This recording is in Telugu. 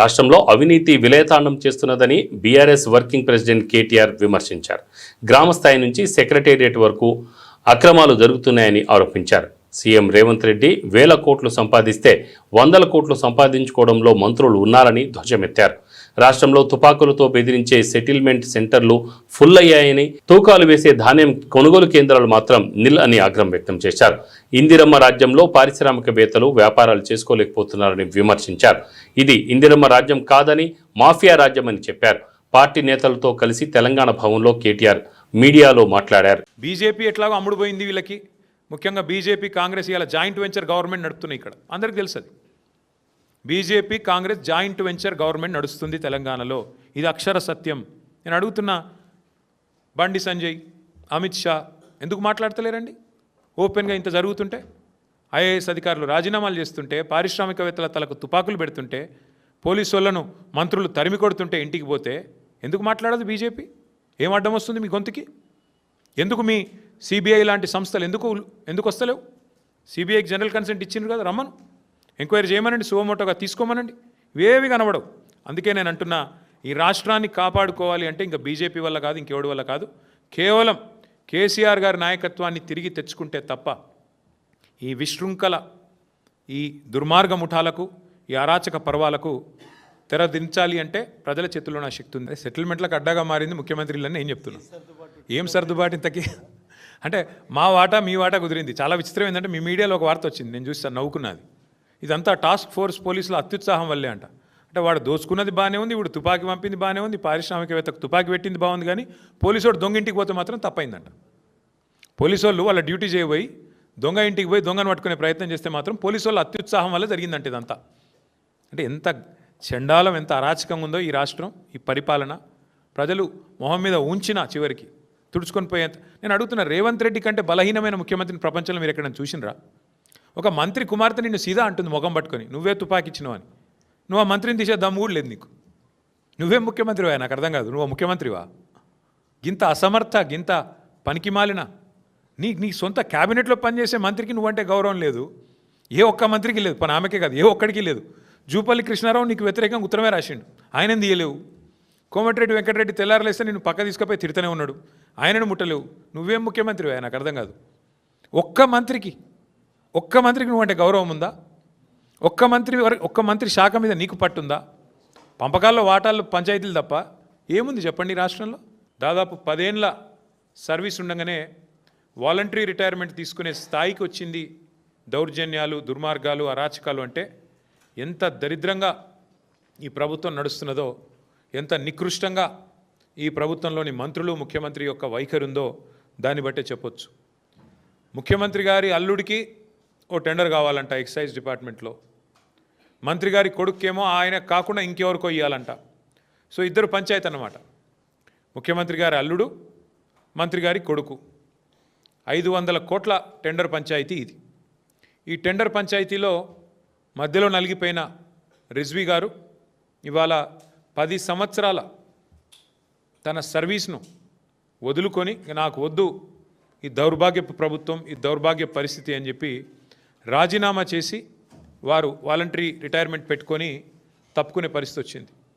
రాష్ట్రంలో అవినీతి విలయతాండం చేస్తున్నదని బీఆర్ఎస్ వర్కింగ్ ప్రెసిడెంట్ కేటీఆర్ విమర్శించారు. గ్రామ స్థాయి నుంచి సెక్రటేరియట్ వరకు అక్రమాలు జరుగుతున్నాయని ఆరోపించారు. సీఎం రేవంత్ రెడ్డి వేల కోట్లు సంపాదిస్తే వందల కోట్లు సంపాదించుకోవడంలో మంత్రులు ఉన్నారని ధ్వజమెత్తారు. రాష్ట్రంలో తుపాకులతో బెదిరించే సెటిల్మెంట్ సెంటర్లు ఫుల్ అయ్యాయని తూకాలు వేసే ధాన్యం కొనుగోలు కేంద్రాలు మాత్రం నిల్ అని ఆగ్రహం వ్యక్తం చేశారు. ఇందిరమ్మ రాజ్యంలో పారిశ్రామికవేత్తలు వ్యాపారాలు చేసుకోలేకపోతున్నారని విమర్శించారు. ఇది ఇందిరమ్మ రాజ్యం కాదని మాఫియా రాజ్యమని చెప్పారు. పార్టీ నేతలతో కలిసి తెలంగాణ భవన్లో కేటీఆర్ మీడియాలో మాట్లాడారు. బీజేపీ ఎట్లాగో అమ్ముడుపోయింది వీళ్ళకి. ముఖ్యంగా బీజేపీ కాంగ్రెస్ ఇలా జాయింట్ వెంచర్ గవర్నమెంట్ నడుపుతున్నాయి ఇక్కడ. అందరికీ తెలుసు అది BJP Congress joint venture government నడుస్తుంది తెలంగాణలో. ఇది అక్షర సత్యం. నేను అడుగుతున్నా బండి సంజయ్ అమిత్ షా ఎందుకు మాట్లాడతలేరండి? ఓపెన్గా ఇంత జరుగుతుంటే ఐఏఎస్ అధికారులు రాజీనామాలు చేస్తుంటే పారిశ్రామికవేత్తల తలకు తుపాకులు పెడుతుంటే పోలీసు వాళ్ళను మంత్రులు తరిమి కొడుతుంటే ఇంటికి పోతే ఎందుకు మాట్లాడదు బీజేపీ? ఏం అడ్డం వస్తుంది మీ గొంతుకి? ఎందుకు మీ సిబిఐ లాంటి సంస్థలు ఎందుకు ఎందుకు వస్తలేవు? సిబిఐకి జనరల్ కన్సెంట్ ఇచ్చిండ్రు కదా రమ్మను. ఎంక్వైరీ చేయమనండి సువమోటోగా తీసుకోమనండి. ఇవేవి కనబడవు. అందుకే నేను అంటున్నా ఈ రాష్ట్రాన్ని కాపాడుకోవాలి అంటే ఇంకా బీజేపీ వల్ల కాదు ఇంకెవడి వల్ల కాదు. కేవలం కేసీఆర్ గారి నాయకత్వాన్ని తిరిగి తెచ్చుకుంటే తప్ప ఈ విశృంఖల ఈ దుర్మార్గ ముఠాలకు ఈ అరాచక పర్వాలకు తెరదించాలి అంటే ప్రజల చేతుల్లో నా శక్తి ఉంది. సెటిల్మెంట్లకు అడ్డాగా మారింది ముఖ్యమంత్రులని నేను చెప్తున్నాను ఏం సర్దుబాటు ఇంతకీ? అంటే మా వాటా మీ వాటా కుదిరింది. చాలా విచిత్రం ఏంటంటే మీ మీడియాలో ఒక వార్త వచ్చింది నేను చూస్తాను నవ్వుకున్నది. ఇదంతా టాస్క్ ఫోర్స్ పోలీసుల అత్యుత్సాహం వల్లే అంట. అంటే వాడు దోచుకున్నది బాగానే ఉంది ఇప్పుడు తుపాకీ పంపింది బాగానే ఉంది పారిశ్రామికవేత్తకు తుపాకీ పెట్టింది బాగుంది కానీ పోలీసు వాడు దొంగ ఇంటికి పోతే మాత్రం తప్పైందంట. పోలీసు వాళ్ళు వాళ్ళ డ్యూటీ చేయబోయి దొంగ ఇంటికి పోయి దొంగను పట్టుకునే ప్రయత్నం చేస్తే మాత్రం పోలీసు వాళ్ళ అత్యుత్సాహం వల్ల జరిగిందంట ఇదంతా. అంటే ఎంత చండాలం ఎంత అరాచకంగా ఉందో ఈ రాష్ట్రం ఈ పరిపాలన. ప్రజలు మొహం మీద ఉంచిన చివరికి తుడుచుకొని పోయేంత. నేను అడుగుతున్నా రేవంత్ రెడ్డి కంటే బలహీనమైన ముఖ్యమంత్రిని ప్రపంచంలో మీరు ఎక్కడైనా చూసినరా? ఒక మంత్రి కుమార్తె నిన్ను సీదా అంటుంది ముఖం పట్టుకొని. నువ్వే తుపాకిచ్చినావు అని. నువ్వు ఆ మంత్రిని తీసే దమ్ము కూడా లేదు నీకు. నువ్వే ముఖ్యమంత్రివా నాకు అర్థం కాదు. నువ్వు ముఖ్యమంత్రివా? గింత అసమర్థ గింత పనికి మాలిన నీ నీ సొంత క్యాబినెట్లో పనిచేసే మంత్రికి నువ్వంటే గౌరవం లేదు. ఏ ఒక్క మంత్రికి లేదు. పని ఆమెకే కాదు ఏ ఒక్కడికి లేదు. జూపల్లి కృష్ణారావు నీకు వ్యతిరేకంగా ఉత్తరమే రాసిండు. ఆయన తీయలేవు. కోమటిరెడ్డి వెంకటరెడ్డి తెల్లారలేస్తే నేను పక్క తీసుకుపోయి తిడుతూనే ఉన్నాడు. ఆయనను ముట్టలేవు. నువ్వేం ముఖ్యమంత్రి నాకు అర్థం కాదు. ఒక్క మంత్రికి ఒక్క మంత్రికి నువ్వంటే గౌరవం ఉందా? ఒక్క మంత్రి వరకు ఒక్క మంత్రి శాఖ మీద నీకు పట్టుందా? పంపకాల్లో వాటాలు పంచాయతీలు తప్ప ఏముంది చెప్పండి రాష్ట్రంలో? దాదాపు పదేండ్ల సర్వీస్ ఉండగానే వాలంటరీ రిటైర్మెంట్ తీసుకునే స్థాయికి వచ్చింది దౌర్జన్యాలు దుర్మార్గాలు అరాచకాలు అంటే ఎంత దరిద్రంగా ఈ ప్రభుత్వం నడుస్తున్నదో ఎంత నికృష్టంగా ఈ ప్రభుత్వంలోని మంత్రులు ముఖ్యమంత్రి యొక్క వైఖరి ఉందో దాన్ని బట్టే చెప్పొచ్చు. ముఖ్యమంత్రి గారి అల్లుడికి ఓ టెండర్ కావాలంట ఎక్సైజ్ డిపార్ట్మెంట్లో. మంత్రి గారి కొడుకేమో ఆయన కాకుండా ఇంకెవరికో ఇవ్వాలంట సో ఇద్దరు పంచాయతీ అన్నమాట. ముఖ్యమంత్రి గారి అల్లుడు మంత్రి గారి కొడుకు. ఐదు వందల కోట్ల టెండర్ పంచాయతీ ఇది. ఈ టెండర్ పంచాయతీలో మధ్యలో నలిగిపోయిన రిజ్వీ గారు ఇవాళ పది సంవత్సరాల తన సర్వీస్ను వదులుకొని నాకు వద్దు ఈ దౌర్భాగ్యపు ప్రభుత్వం ఈ దౌర్భాగ్య పరిస్థితి అని చెప్పి రాజీనామా చేసి వారు వాలంటరీ రిటైర్మెంట్ పెట్టుకొని తప్పుకునే పరిస్థితి వచ్చింది.